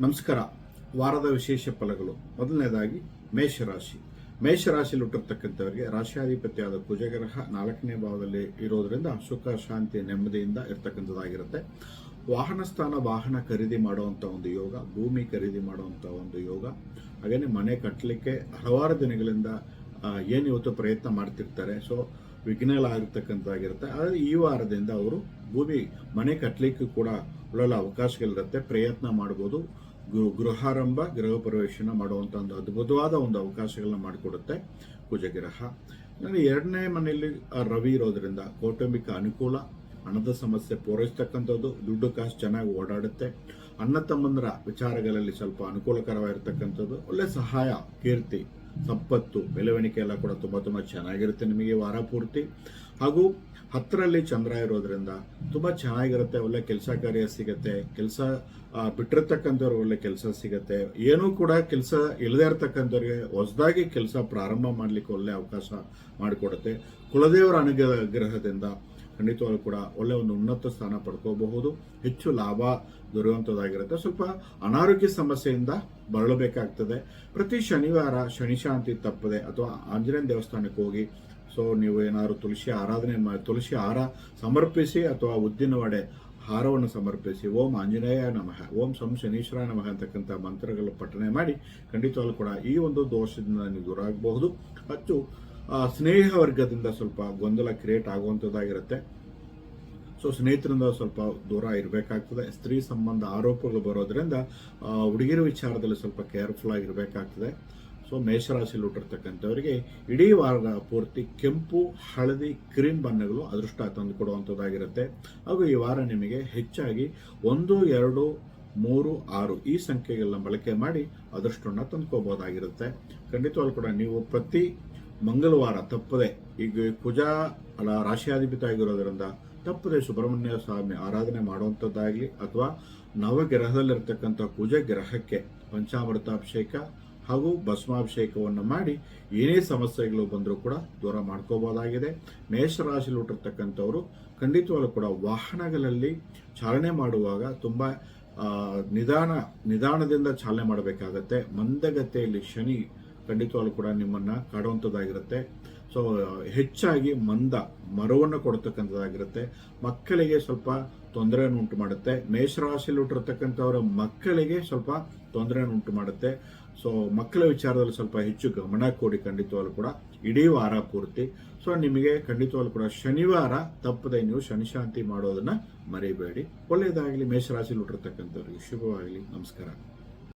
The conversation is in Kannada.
ನಮಸ್ಕಾರ. ವಾರದ ವಿಶೇಷ ಫಲಗಳು. ಮೊದಲನೇದಾಗಿ, ಮೇಷರಾಶಿ. ಮೇಷರಾಶಿಯಲ್ಲಿ ಹುಟ್ಟಿರ್ತಕ್ಕಂಥವರಿಗೆ ರಾಶಿಯಾಧಿಪತಿಯಾದ ಕುಜಗ್ರಹ ನಾಲ್ಕನೇ ಭಾವದಲ್ಲಿ ಇರೋದ್ರಿಂದ ಸುಖ, ಶಾಂತಿ, ನೆಮ್ಮದಿಯಿಂದ ಇರತಕ್ಕಂಥದ್ದಾಗಿರುತ್ತೆ. ವಾಹನ ಸ್ಥಾನ, ವಾಹನ ಖರೀದಿ ಮಾಡುವಂಥ ಒಂದು ಯೋಗ, ಭೂಮಿ ಖರೀದಿ ಮಾಡುವಂಥ ಒಂದು ಯೋಗ, ಹಾಗೆಯೇ ಮನೆ ಕಟ್ಟಲಿಕ್ಕೆ ಹಲವಾರು ದಿನಗಳಿಂದ ಏನು ಇವತ್ತು ಪ್ರಯತ್ನ ಮಾಡ್ತಿರ್ತಾರೆ. ಸೊ ಆಗಿರುತ್ತೆ ಆದರೆ ಈ ವಾರದಿಂದ ಅವರು ಭೂಮಿ, ಮನೆ ಕಟ್ಟಲಿಕ್ಕೂ ಕೂಡ ಒಳ್ಳೊಳ್ಳೆ ಅವಕಾಶಗಳಿರುತ್ತೆ. ಪ್ರಯತ್ನ ಮಾಡ್ಬೋದು. ಗೃಹ ಗೃಹಾರಂಭ, ಗೃಹ ಪ್ರವೇಶನ ಮಾಡುವಂಥ ಒಂದು ಅದ್ಭುತವಾದ ಒಂದು ಅವಕಾಶಗಳನ್ನ ಮಾಡಿಕೊಡುತ್ತೆ ಕುಜಗ್ರಹ ಎರಡನೇ ಮನೆಯಲ್ಲಿ ರವಿ ಇರೋದ್ರಿಂದ ಕೌಟುಂಬಿಕ ಅನುಕೂಲ, ಹಣದ ಸಮಸ್ಯೆ ಪೂರೈಸ್ತಕ್ಕಂಥದ್ದು, ದುಡ್ಡು ಕಾಸು ಚೆನ್ನಾಗಿ ಓಡಾಡುತ್ತೆ. ಅಣ್ಣ ತಮ್ಮಂದರ ವಿಚಾರಗಳಲ್ಲಿ ಸ್ವಲ್ಪ ಅನುಕೂಲಕರವಾಗಿರ್ತಕ್ಕಂಥದ್ದು. ಒಳ್ಳೆ ಸಹಾಯ, ಕೀರ್ತಿ, ಸಂಪತ್ತು, ಬೆಳವಣಿಗೆ ಎಲ್ಲ ಕೂಡ ತುಂಬ ತುಂಬ ಚೆನ್ನಾಗಿರುತ್ತೆ ನಿಮಗೆ ವಾರ ಪೂರ್ತಿ. ಹಾಗೂ ಹತ್ತರಲ್ಲಿ ಚಂದ್ರ ಇರೋದ್ರಿಂದ ತುಂಬ ಚೆನ್ನಾಗಿರುತ್ತೆ, ಒಳ್ಳೆ ಕೆಲಸ ಕಾರ್ಯ ಸಿಗುತ್ತೆ. ಕೆಲಸ ಬಿಟ್ಟಿರ್ತಕ್ಕಂಥವ್ರಿಗೆ ಒಳ್ಳೆ ಕೆಲಸ ಸಿಗುತ್ತೆ. ಏನೂ ಕೂಡ ಕೆಲಸ ಇಲ್ಲದೆ ಇರತಕ್ಕಂಥವ್ರಿಗೆ ಹೊಸದಾಗಿ ಕೆಲಸ ಪ್ರಾರಂಭ ಮಾಡಲಿಕ್ಕೆ ಒಳ್ಳೆ ಅವಕಾಶ ಮಾಡಿಕೊಡುತ್ತೆ. ಕುಲದೇವರ ಅನುಗ್ರಹದಿಂದ ಖಂಡಿತವಾಗ್ಲೂ ಕೂಡ ಒಳ್ಳೆ ಒಂದು ಉನ್ನತ ಸ್ಥಾನ ಪಡ್ಕೋಬಹುದು. ಹೆಚ್ಚು ಲಾಭ ದೊರೆಯುವಂಥದ್ದಾಗಿರುತ್ತೆ. ಸ್ವಲ್ಪ ಅನಾರೋಗ್ಯ ಸಮಸ್ಯೆಯಿಂದ ಬರಳಬೇಕಾಗ್ತದೆ ಪ್ರತಿ ಶನಿವಾರ ಶನಿ ಶಾಂತಿ ತಪ್ಪದೆ ಅಥವಾ ಆಂಜನೇಯ ದೇವಸ್ಥಾನಕ್ಕೆ ಹೋಗಿ, ಸೊ ನೀವು ಏನಾದ್ರು ತುಳಸಿ ಆರಾಧನೆ ಮಾಡಿ ತುಳಸಿ ಹಾರ ಸಮರ್ಪಿಸಿ ಅಥವಾ ಉದ್ದಿನ ವಡೆ ಹಾರವನ್ನು ಸಮರ್ಪಿಸಿ, ಓಂ ಆಂಜನೇಯ ನಮಃ, ಓಂ ಸಂ ಶನೀಶ್ವರ ನಮಃ ಅಂತಕ್ಕಂಥ ಮಂತ್ರಗಳ ಪಠನೆ ಮಾಡಿ ಖಂಡಿತವಾಗ್ಲೂ ಕೂಡ ಈ ಒಂದು ದೋಷದಿಂದ ನೀವು ದೂರ ಆಗಬಹುದು. ಮತ್ತು ಸ್ನೇಹ ವರ್ಗದಿಂದ ಸ್ವಲ್ಪ ಗೊಂದಲ ಕ್ರಿಯೇಟ್ ಆಗುವಂಥದ್ದಾಗಿರುತ್ತೆ. ಸೊ ಸ್ನೇಹಿತರಿಂದ ಸ್ವಲ್ಪ ದೂರ ಇರಬೇಕಾಗ್ತದೆ. ಸ್ತ್ರೀ ಸಂಬಂಧ ಆರೋಪಗಳು ಬರೋದ್ರಿಂದ ಹುಡುಗಿರ ವಿಚಾರದಲ್ಲಿ ಸ್ವಲ್ಪ ಕೇರ್ಫುಲ್ ಆಗಿರಬೇಕಾಗ್ತದೆ ಸೊ ಮೇಷರಾಶಿಯಲ್ಲಿ ಹುಟ್ಟಿರ್ತಕ್ಕಂಥವರಿಗೆ ಇಡೀ ವಾರದ ಪೂರ್ತಿ ಕೆಂಪು, ಹಳದಿ ಕ್ರೀಮ್ ಬಣ್ಣಗಳು ಅದೃಷ್ಟ ತಂದು ಕೊಡುವಂಥದ್ದಾಗಿರುತ್ತೆ. ಹಾಗೂ ಈ ವಾರ ನಿಮಗೆ ಹೆಚ್ಚಾಗಿ ಒಂದು, ಎರಡು, ಮೂರು, ಆರು ಈ ಸಂಖ್ಯೆಗಳನ್ನ ಬಳಕೆ ಮಾಡಿ ಅದೃಷ್ಟವನ್ನು ತಂದುಕೋಬಹುದಾಗಿರುತ್ತೆ ಖಂಡಿತವಾಗ್ಲೂ ಕೂಡ ನೀವು ಪ್ರತಿ ಮಂಗಳವಾರ ತಪ್ಪದೆ ಈಗ ಕುಜ ಅಲ್ಲ ರಾಶಿಯಾಧಿಪತಿ ಆಗಿರೋದ್ರಿಂದ ತಪ್ಪದೆ ಸುಬ್ರಹ್ಮಣ್ಯ ಸ್ವಾಮಿ ಆರಾಧನೆ ಮಾಡುವಂಥದ್ದಾಗಲಿ ಅಥವಾ ನವಗ್ರಹದಲ್ಲಿರ್ತಕ್ಕಂಥ ಕುಜ ಗ್ರಹಕ್ಕೆ ಪಂಚಾಮೃತಾಭಿಷೇಕ ಹಾಗೂ ಭಸ್ಮಾಭಿಷೇಕವನ್ನು ಮಾಡಿ ಏನೇ ಸಮಸ್ಯೆಗಳು ಬಂದರೂ ಕೂಡ ದೂರ ಮಾಡ್ಕೋಬಹುದಾಗಿದೆ ಮೇಷರಾಶಿಯಲ್ಲಿ ಹುಟ್ಟಿರ್ತಕ್ಕಂಥವರು ಖಂಡಿತವಾಗ್ಲೂ ಕೂಡ ವಾಹನಗಳಲ್ಲಿ ಚಾಲನೆ ಮಾಡುವಾಗ ತುಂಬ ನಿಧಾನ, ನಿಧಾನದಿಂದ ಚಾಲನೆ ಮಾಡಬೇಕಾಗತ್ತೆ. ಮಂದಗತಿಯಲ್ಲಿ ಶನಿ ಖಂಡಿತವಾಗ್ಲೂ ಕೂಡ ನಿಮ್ಮನ್ನ ಕಾಡುವಂಥದ್ದಾಗಿರುತ್ತೆ ಸೊ ಹೆಚ್ಚಾಗಿ ಮಂದ, ಮರವನ್ನು ಕೊಡ್ತಕ್ಕಂಥದ್ದಾಗಿರುತ್ತೆ. ಮಕ್ಕಳಿಗೆ ಸ್ವಲ್ಪ ತೊಂದರೆಯನ್ನು ಉಂಟು ಮಾಡುತ್ತೆ ಮೇಷರಾಶಿಯಲ್ಲಿ ಹುಟ್ಟಿರ್ತಕ್ಕಂಥವರ ಮಕ್ಕಳಿಗೆ ಸ್ವಲ್ಪ ತೊಂದರೆಯನ್ನು ಉಂಟು ಮಾಡುತ್ತೆ ಸೊ ಮಕ್ಕಳ ವಿಚಾರದಲ್ಲಿ ಸ್ವಲ್ಪ ಹೆಚ್ಚು ಗಮನ ಕೊಡಿ ಖಂಡಿತವಾಗ್ಲೂ ಕೂಡ. ಇಡೀ ವಾರ ಪೂರ್ತಿ. ಸೊ ನಿಮಗೆ ಖಂಡಿತವಾಗ್ಲೂ ಕೂಡ ಶನಿವಾರ ತಪ್ಪದೆ ನೀವು ಶನಿಶಾಂತಿ ಮಾಡೋದನ್ನ ಮರಿಬೇಡಿ. ಒಳ್ಳೆಯದಾಗಲಿ. ಮೇಷರಾಶಿಯಲ್ಲಿ ಹುಟ್ಟಿರ್ತಕ್ಕಂಥವ್ರಿಗೆ ಶುಭವಾಗಲಿ. ನಮಸ್ಕಾರ.